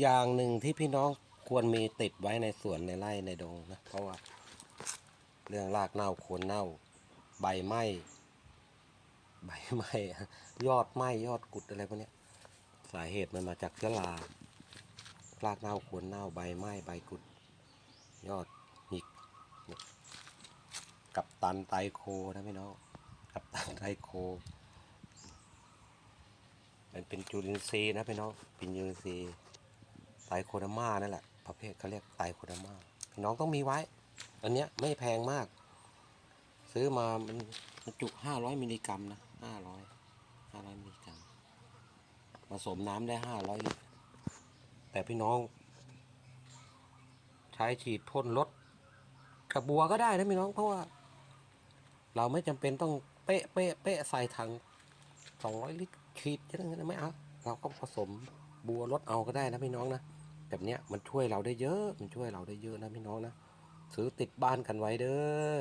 อย่างหนึ่งที่พี่น้องควรมีติดไว้ในสวนในไร่ในดงนะเพราะว่า เรื่องรากเน่าโคนเน่า ใบไหม้ใบไหม้ยอดไหม้ยอดกุดอะไรพวกนี้สาเหตุมันมาจากเชื้อรารากเน่าโคนเน่าใบไหม้ใบกุด ยอดหงิกกับตันไตโคนะพี่น้องกับตันไตโคมันเป็นจุลินทรีย์นะพี่น้องเป็นจุลินทรีย์ ไตโคดาม่านั่นแหละประเภทเขาเรียกไตโคดาม่าน้องต้องมีไว้ อันเนี้ยไม่แพงมาก ซื้อมามันมันจุห้าร้อยมิลลิกรัมนะห้าร้อยห้าร้อยมิลลิกรัมผสมน้ำได้ห้าร้อยลิตรแต่พี่น้อง ใช้ฉีดพ่นลดกระบัวก็ได้นะพี่น้องเพราะว่า เราไม่จำเป็นต้องเป๊ะเป๊ะเป๊ะใส่ถังสองร้อยลิตรฉีดจะได้ไม่เอาเราก็ผสมบัวลดเอาก็ได้นะพี่น้องนะ แบบเนี้ยมันช่วยเราได้เยอะ มันช่วยเราได้เยอะนะพี่น้องนะซื้อติดบ้านกันไว้เด้อ